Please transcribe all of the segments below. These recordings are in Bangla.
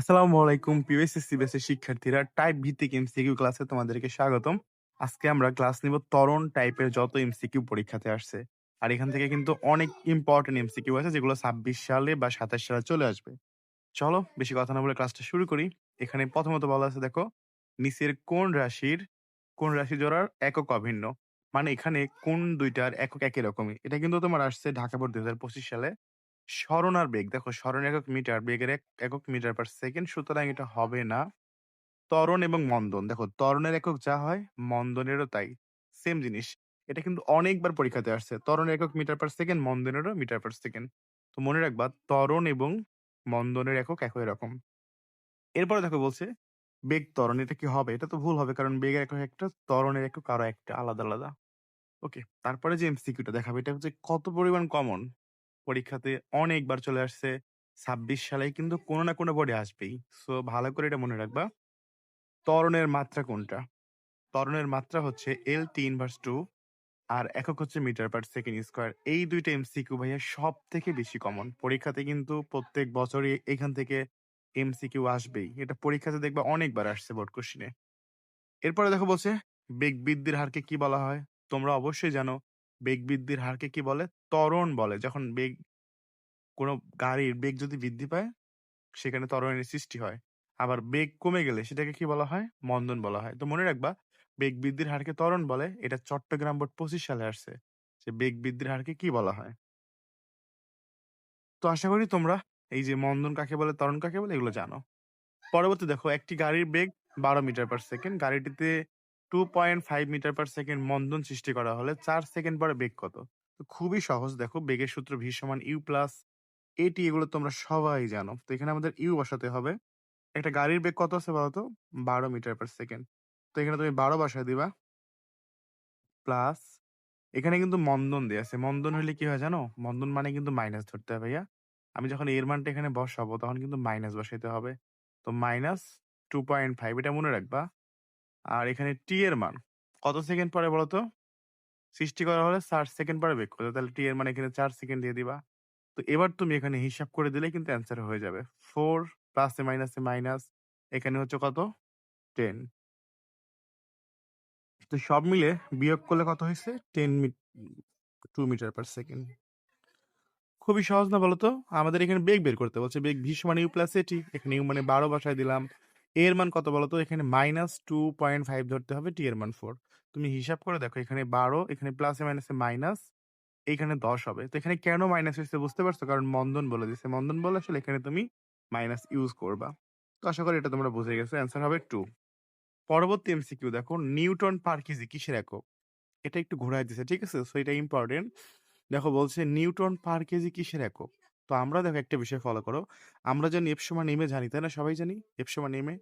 আসসালামু আলাইকুম প্রিয় এসএসসি শিক্ষার্থীরা টাইপ ভিত্তিক এমসিকিউ ক্লাসে তোমাদেরকে স্বাগতম। আজকে আমরা ক্লাস নিব তরণ টাইপের যত এমসিকিউ পরীক্ষাতে আসছে। আর এখান থেকে কিন্তু অনেক ইম্পর্টেন্ট এমসিকিউ আছে, যেগুলো ছাব্বিশ সালে বা সাতাশ সালে চলে আসবে। চলো, বেশি কথা না বলে ক্লাসটা শুরু করি। এখানে প্রথমত বলা আছে, দেখো, নিচের কোন রাশির, কোন রাশি জোড়ার একক অভিন্ন? মানে এখানে কোন দুইটার একক একই রকমই? এটা কিন্তু তোমার আসছে ঢাকা বোর্ড দুই হাজার পঁচিশ সালে। স্মরণ আর বেগ। দেখো, স্মরণ একক মিটার, বেগের এক, একক মিটার পার সেকেন্ড সুতরাং এটা হবে না ত্বরণ এবং মন্দন। দেখো, ত্বরণের একক যা হয়, মন্দনেরও তাই। সেম জিনিস। এটা কিন্তু অনেকবার পরীক্ষাতে আসছে। ত্বরণের একক মিটার পার সেকেন্ড মন্দনেরও মিটার পার সেকেন্ড তো মনে রাখবা, ত্বরণ এবং মন্দনের একক একই রকম। এরপরে দেখো বলছে, বেগ ত্বরণ, এটা কি হবে? এটা তো ভুল হবে, কারণ বেগের একক একটা, ত্বরণের একক আরও একটা, আলাদা আলাদা। ওকে, তারপরে যে এমসিকিউটা দেখাবে, এটা হচ্ছে কত পরিমাণ কমন পরীক্ষাতে অনেকবার চলে আসছে। ছাব্বিশ সালে কিন্তু কোনো না কোনো বোর্ডে আসবেই। সো ভালো করে এটা মনে রাখবা। ত্বরণের মাত্রা কোনটা? ত্বরণের মাত্রা হচ্ছে এল টি ইনভার্স টু আর একক হচ্ছে মিটার পার সেকেন্ড স্কোয়ার এই দুইটা এমসিকিউ ভাইয়া সব থেকে বেশি কমন পরীক্ষাতে কিন্তু প্রত্যেক বছরই এখান থেকে এমসিকিউ আসবেই। এটা পরীক্ষাতে দেখবা অনেকবার আসছে বোর্ড কোশ্চিনে এরপরে দেখো বলছে, বেগ বৃদ্ধির হারকে কি বলা হয়? তোমরা অবশ্যই জানো বেগ বৃদ্ধির হারকে কি বলে? ত্বরণ বলে। যখন বেগ, কোনো গাড়ির বেগ যদি বৃদ্ধি পায়, সেখানে ত্বরণের সৃষ্টি হয়। আবার বেগ কমে গেলে সেটাকে কি বলা হয়? মন্দন বলা হয়। তো মনে রাখবা বেগ বৃদ্ধির হারকে ত্বরণ বলে, এটা চট্টগ্রাম বোর্ড পঁচিশ সালে আসছে। যে বেগ বৃদ্ধির হারকে কি বলা হয়? তো আশা করি তোমরা এই যে মন্দন কাকে বলে, ত্বরণ কাকে বলে, এগুলো জানো। পরবর্তী দেখো, একটি গাড়ির বেগ বারো metre per second গাড়িটিতে two point five metre per second মন্দন সৃষ্টি করা হলে চার সেকেন্ড পরে বেগ কত? তো খুবই সহজ। দেখো, বেগের সূত্র ভি সমান ইউ প্লাস এটি এগুলো তোমরা সবাই জানো। তো এখানে আমাদের ইউ বসাতে হবে। একটা গাড়ির বেগ কত আছে বলতো? বারো মিটার পার সেকেন্ড তো এখানে তুমি বারো বসায় দিবা। প্লাস এখানে কিন্তু মন্দন দেয়া আছে। মন্দন হলে কি হয় জানো? মন্দন মানে কিন্তু মাইনাস ধরতে হবে, ভাইয়া। আমি যখন এর মানটা এখানে বসাবো, তখন কিন্তু মাইনাস বসাইতে হবে। তো মাইনাস টু পয়েন্ট ফাইভ এটা মনে রাখবা। আর এখানে টি এর মান। কত সেকেন্ড পরে বলো তো সৃষ্টি করা হলে চার সেকেন্ড পরে বেগ করতে তাহলে টি এর মানে এখানে চার সেকেন্ড দিয়ে দিবা। তো এবার তুমি এখানে হিসাব করে দিলে কিন্তু অ্যান্সার হয়ে যাবে। ফোর প্লাসে মাইনাসে মাইনাস এখানে হচ্ছে কত? টেন তো সব মিলে বিয়োগ করলে কত হয়েছে? Ten two metre per second খুবই সহজ না বলতো? আমাদের এখানে বেগ বের করতে বলছে। বেগ ভি সমান ইউ প্লাস এটি এখানে ইউ মানে বারো বসায় দিলাম। এর মান কত বলতো? এখানে মাইনাস টু পয়েন্ট ফাইভ ধরতে হবে টি এর মান ফোর তুমি হিসাব করে দেখো, এখানে বারো, এখানে প্লাসে মাইনাসে মাইনাস এখানে দশ হবে। তো এখানে কেন মাইনাস হয়েছে বুঝতে পারছ? কারণ মন্দন বলে দিচ্ছে মন্দন বলে আসলে এখানে তুমি মাইনাস ইউজ করবা। তো আশা করি এটা তোমরা বুঝে গেছো। অ্যান্সার হবে টু পরবর্তী এমসিকিউ দেখো, নিউটন পার কেজি কিসের একক? এটা একটু ঘোরায় দিছে, ঠিক আছে? সো এটা ইম্পর্টেন্ট দেখো, বলছে নিউটন পার কেজি কিসের একক? তো আমরা দেখো একটা বিষয় ফলো করো। আমরা জানি এফ সমান এম এ জানি, তাই না? সবাই জানি এফ সমান এম এ?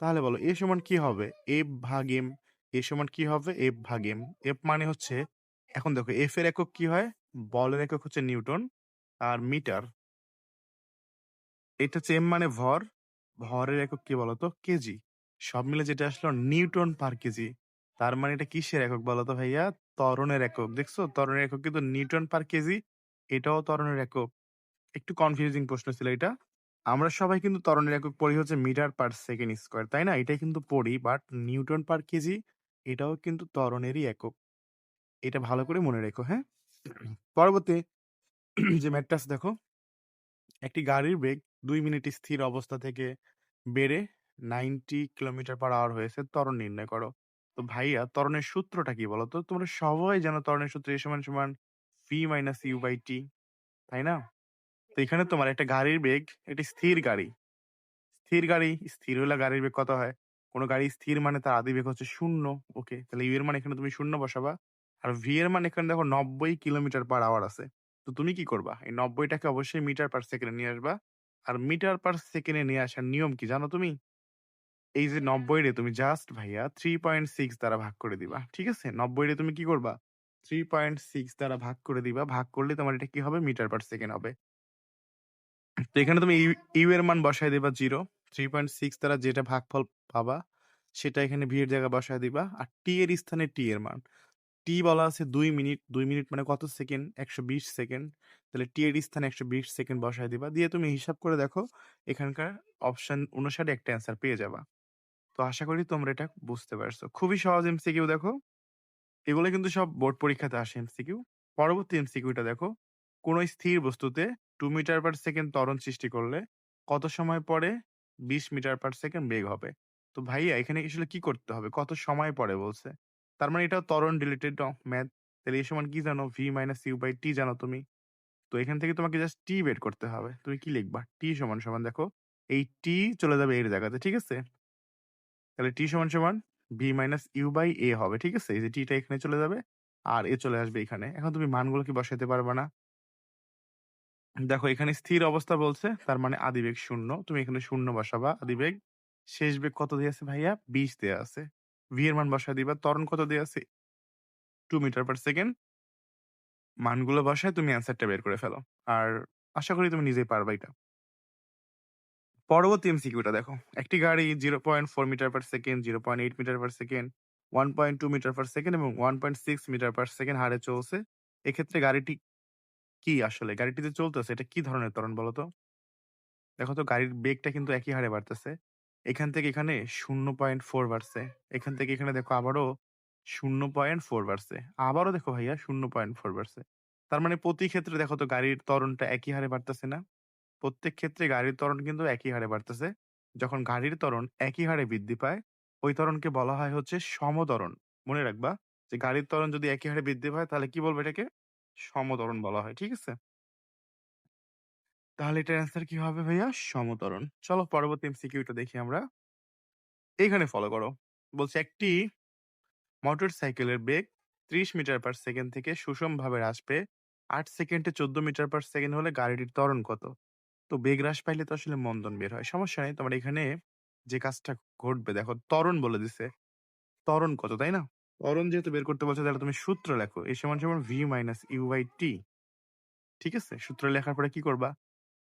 তাহলে বলো এ সমান কি হবে? এফ ভাগ এম এ সমান কি হবে? এফ ভাগ এম এফ মানে হচ্ছে, এখন দেখো এফ এর একক কি হয়? বলের একক হচ্ছে নিউটন আর মিটার। এটা হচ্ছে এম মানে ভর। ভরের একক কি বলতো? কেজি সব মিলে যেটা আসলো নিউটন পার কেজি তার মানে এটা কিসের একক বলতো ভাইয়া? ত্বরণের একক। দেখছ? ত্বরণের একক কিন্তু নিউটন পার কেজি এটাও ত্বরণের একক। একটু কনফিউজিং প্রশ্ন ছিল এটা। আমরা সবাই কিন্তু ত্বরণের একক পড়ি হচ্ছে মিটার পার সেকেন্ড স্কোয়ার, তাই না? এটাই কিন্তু পড়ি বাট নিউটন পার কেজি, এটাও কিন্তু ত্বরণেরই একক। এটা ভালো করে মনে রেখো হ্যাঁ? পরবর্তী যে ম্যাটটা দেখো। একটি গাড়ির বেগ দুই মিনিট স্থির অবস্থা থেকে বেড়ে নাইনটি কিলোমিটার পার আওয়ার হয়েছে, ত্বরণ নির্ণয় করো। তো ভাইয়া, ত্বরণের সূত্রটা কি বলো? তো তোমরা সবাই জানো ত্বরণের সূত্র এ সমান সমান V minus U by T তাই না? তো এখানে তোমার একটা গাড়ির বেগ, এটি স্থির গাড়ি। স্থির গাড়ি, স্থির হলে গাড়ির বেগ কত হয়? কোনো গাড়ি স্থির মানে তার আদি বেগ হচ্ছে শূন্য, ওকে? তাহলে ইউ এর মানে এখানে তুমি শূন্য বসাবা। আর ভি এর মানে এখানে দেখো নব্বই কিলোমিটার পার আওয়ার আছে। তো তুমি কি করবা? এই নব্বইটাকে অবশ্যই মিটার পার সেকেন্ডে নিয়ে আসবা। আর মিটার পার সেকেন্ডে নিয়ে আসার নিয়ম কি জানো তুমি? এই যে নব্বই রে তুমি জাস্ট ভাইয়া থ্রি পয়েন্ট সিক্স দ্বারা ভাগ করে দিবা, ঠিক আছে? নব্বই রে তুমি কি করবা? থ্রি পয়েন্ট সিক্স দ্বারা ভাগ করে দিবা। ভাগ করলে তোমার এটা কি হবে? মিটার পার সেকেন্ড হবে। তো এখানে তুমি ইউ এর মান বসায় দিবা জিরো থ্রি পয়েন্ট সিক্স দ্বারা যেটা ভাগফল পাবা, সেটা এখানে ভি এর জায়গায় বসায় দিবা আর টি এর স্থানে টি এর মান টি বলা আছে দুই মিনিট। দুই মিনিট মানে কত সেকেন্ড? ১২০ সেকেন্ড। তাহলে টি এর স্থানে ১২০ সেকেন্ড বসায় দিবা। দিয়ে তুমি হিসাব করে দেখো, এখানকার অপশন অনুসারে একটা অ্যান্সার পেয়ে যাবা। তো আশা করি তোমরা এটা বুঝতে পারছ। খুবই সহজ এমসিকিউ দেখো। এগুলো কিন্তু সব বোর্ড পরীক্ষাতে আসে এমসিকিউ। পরবর্তী এমসিকিউটা দেখো। কোন স্থির বস্তুতে টু মিটার পার সেকেন্ড ত্বরণ সৃষ্টি করলে কত সময় পরে ২০ মিটার পার সেকেন্ড বেগ হবে? তো ভাইয়া এখানে আসলে কি করতে হবে? কত সময় পরে বলছে। তার মানে এটাও ত্বরণ রিলেটেড ম্যাথ। তাহলে এই সমান কি জানো? V minus u by t জানো তুমি। তো এখান থেকে তোমাকে জাস্ট টি বের করতে হবে। তুমি কি লিখবা? টি সমান, সমান দেখো এই টি চলে যাবে এর জায়গাতে। ঠিক আছে? তাহলে টি সমান, সমান V minus u by a হবে। ঠিক আছে? এই যে t টা এখানে চলে যাবে আর এ চলে আসবে এখানে। এখন তুমি মানগুলো কি বসাইতে পারবা না? দেখো এখানে স্থির অবস্থা বলছে তার মানে আদিবেগ শূন্য তুমি এখানে শূন্য বসাবা আদিবেগ। শেষ বেগ কত দেয়া আছে ভাইয়া? ২০ দেয়া আছে। এর মান বসায় দিবা। ত্বরণ কত দেয়া আছে? 2 মিটার পার সেকেন্ড। মানগুলো বসায় তুমি অ্যান্সারটা বের করে ফেলো। আর আশা করি তুমি নিজেই পারবা এটা। পরবর্তী এমসিকিউটা দেখো। একটি গাড়ি 0.4 metre per second, 0.8 metre per second, 1.2 metre per second এবং 1.6 মিটার পার সেকেন্ড হারে চলছে। এক্ষেত্রে গাড়িটি কি আসলে? গাড়িটি যে চলতেছে এটা কি ধরনের ত্বরণ বলো তো? দেখো তো গাড়ির বেগটা কিন্তু একই হারে বাড়তেছে। এখান থেকে এখানে 0.4 বাড়ছে। এখান থেকে এখানে দেখো আবারও 0.4 বাড়ছে। আবারও দেখো ভাইয়া 0.4 বাড়ছে। তার মানে প্রতি ক্ষেত্রে দেখো তো গাড়ির ত্বরণটা একই হারে বাড়তেছে না? প্রত্যেক ক্ষেত্রে গাড়ির ত্বরণ কিন্তু একই হারে বাড়তেছে। যখন গাড়ির ত্বরণ একই হারে বৃদ্ধি পায়, ওই ত্বরণকে বলা হয় হচ্ছে সমত্বরণ। মনে রাখবা যে গাড়ির ত্বরণ যদি একই হারে বৃদ্ধি পায় তাহলে কি বলব এটাকে? সমত্বরণ বলা হয়। ঠিক আছে? তাহলে এটার অ্যান্সার কি হবে ভাইয়া? সমত্বরণ। চলো পরবর্তী এমসিকিউটা দেখি আমরা। এইখানে ফলো করো। বলছে একটি মোটরসাইকেলের বেগ ৩০ মিটার পার সেকেন্ড থেকে সুষমভাবে হ্রাস পেয়ে আট সেকেন্ডে ১৪ মিটার পার সেকেন্ড হলে গাড়িটির ত্বরণ কত? তো বেগ হ্রাস পাইলে তো আসলে মন্দন বের হয়। সমস্যা নেই। তোমার এখানে যে কাজটা ঘটবে দেখো ত্বরণ বলে দিছে। ত্বরণ কত, তাই না? ত্বরণ যেহেতু বের করতে বলছে তাহলে তুমি সূত্র লেখো। A সমান, সমান v minus U by t। ঠিক আছে? সূত্র লেখার পরে কি করবা?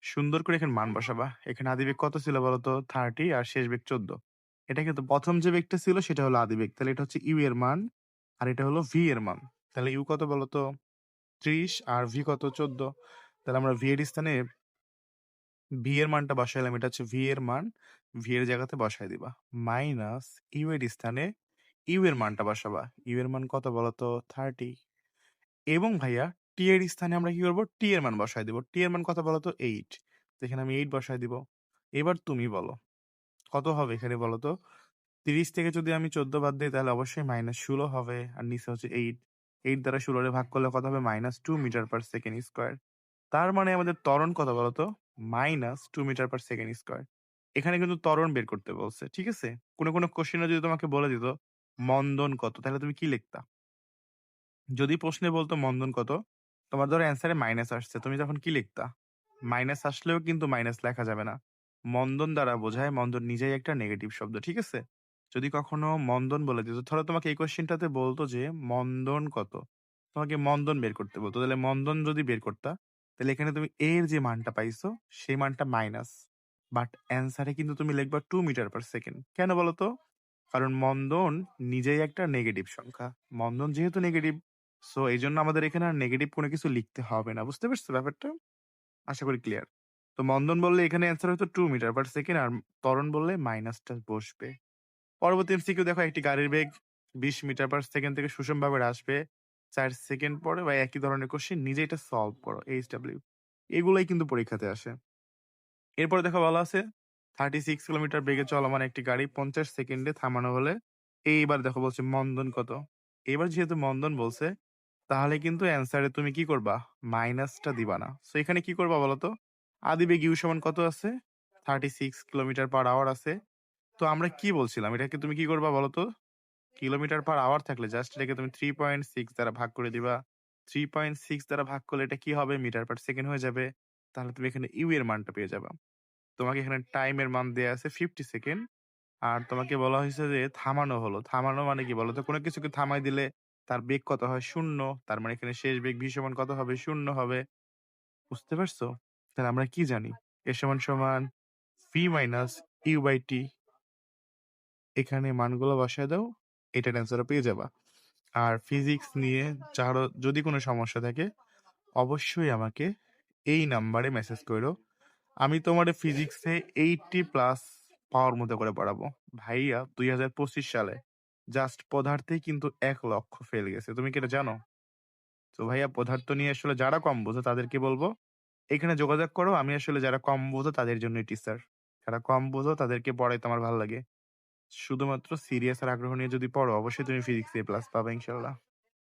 সুন্দর করে এখানে মান বসাবা। এখানে আদিবেগ কত ছিল বলতো? 30 আর শেষ বেগ ১৪। এটা কিন্তু প্রথম যে বেগটা ছিল সেটা হলো আদিবেগ। তাহলে এটা হচ্ছে u এর মান আর এটা হলো ভি এর মান। তাহলে ইউ কত বলতো? ৩০ আর ভি কত? ১৪। তাহলে আমরা v এর স্থানে v এর মানটা বসাইলাম। এটা হচ্ছে ভি এর মান। ভি এর জায়গাতে বসাই দিবা। মাইনাস u এর স্থানে u এর মানটা বসাবা। u এর মান কত বলতো? 30 এবং ভাইয়া t এর স্থানে আমরা কি করব? t এর মান বসায় দিব। t এর মান কত বলতো? 8 তো এখানে আমি 8 বসায় দিব। এবার তুমি বলো। কত হবে এখানে বলো তো? ৩০ থেকে যদি আমি ১৪ বাদ দেই, তাহলে অবশ্যই মাইনাস ১৬ হবে। আর নিচে হচ্ছে 8 8 দ্বারা ১৬ রে ভাগ করলে কত হবে? Minus two metre per second square তার মানে আমাদের ত্বরণ কত বলতো? Minus two metre per second square এখানে কিন্তু ত্বরণ বের করতে বলছে। ঠিক আছে? কোনো কোনো কোশ্চেনে যদি তোমাকে বলে দিত মন্দন কত? তাহলে তুমি কি লিখতা? যদি প্রশ্নে বলতো মন্দন কত? তোমার ধরো অ্যান্সারে মাইনাস আসছে। তুমি তখন কি লিখতা? মাইনাস আসলেও কিন্তু মাইনাস লেখা যাবে না। মন্দন দ্বারা বোঝায় মন্দন নিজেই একটা নেগেটিভ শব্দ। ঠিক আছে? যদি কখনো মন্দন বলে দিত, ধরো তোমাকে এই কোয়েশ্চেনটাতে বলতো যে মন্দন কত? তোমাকে মন্দন বের করতে বলতো। তাহলে মন্দন যদি বের করতা, তাহলে এখানে তুমি এর যে মানটা পাইছো সেই মানটা মাইনাস। বাট অ্যান্সারে কিন্তু তুমি লিখবা টু মিটার পার সেকেন্ড। কেন বলো তো? কারণ মন্দন নিজেই একটা নেগেটিভ সংখ্যা। মন্দন যেহেতু নেগেটিভ সো এই জন্য আমাদের এখানে আর নেগেটিভ কোনো কিছু লিখতে হবে না। বুঝতে পারছ ব্যাপারটা? আশা করি ক্লিয়ার। তো মন্দন বললে এখানে অ্যান্সার হয়তো টু মিটার পার সেকেন্ড আর ত্বরণ বললে মাইনাসটা বসবে। পরবর্তী এমসিকিউ দেখো, একটি গাড়ির বেগ ২০ মিটার পার সেকেন্ড থেকে সুষমভাবে পেয়ে ৪ সেকেন্ড পরে বা একই ধরনের কোশ্চেন নিজে এটা সলভ করো। এইচডব্লিউ এগুলোই কিন্তু পরীক্ষাতে আসে। এরপরে দেখো বলা আছে 36 কিলোমিটার বেগে চলমান একটি গাড়ি ৫০ সেকেন্ডে থামানো হলে এইবার দেখো বলছে মন্দন কত? এবার যেহেতু মন্দন বলছে, তাহলে কিন্তু অ্যান্সারে তুমি কি করবা? মাইনাসটা দিবা না। সো এখানে কি করবা বলতো? আদিবেগ u সমান কত আছে? 36 কিলোমিটার পার আওয়ার আছে। তো আমরা কি বলছিলাম? এটাকে তুমি কি করবা বলতো? কিলোমিটার পার আওয়ার থাকলে জাস্ট এটাকে তুমি 3.6 দ্বারা ভাগ করে দিবা। 3.6 দ্বারা ভাগ করলে এটা কি হবে? মিটার পার সেকেন্ড হয়ে যাবে। তাহলে তুমি এখানে ইউ এর মানটা পেয়ে যাবা। তোমাকে এখানে টাইমের মান দেওয়া আছে 50 সেকেন্ড। আর তোমাকে বলা হয়েছে যে থামানো হলো। থামানো মানে কি বলো তো কোনো কিছুকে থামাই দিলে তার বেগ কত হয়? শূন্য তার মানে এখানে শেষ বেগ v সমান কত হবে? শূন্য হবে। বুঝতে পারছ? তাহলে আমরা কি জানি? a সমান, সমান v minus U by t এখানে মানগুলো বসায় দাও। এটা অ্যান্সারও পেয়ে যাবা। আর ফিজিক্স নিয়ে যারও যদি কোনো সমস্যা থাকে অবশ্যই আমাকে এই নাম্বারে মেসেজ কইরো। আমি তোমারে ফিজিক্সে 80 প্লাস পাওয়ার মতো করে পড়াবো। ভাইয়া 2025 সালে জাস্ট পদার্থেই কিন্তু এক লক্ষ ফেল গেছে। তুমি কি এটা জানো? তো ভাইয়া পদার্থ নিয়ে আসলে যারা কম বোঝো তাদেরকে বলব, এখানে যোগাযোগ করো। আমি আসলে যারা কম বোঝো তাদের জন্যই টিচার। যারা কম বোঝো তাদেরকে পড়াইতে আমার ভালো লাগে। শুধুমাত্র সিরিয়াস আর আগ্রহ নিয়ে যদি পড়ো অবশ্যই তুমি ফিজিক্সে প্লাস পাবে ইনশাআল্লাহ।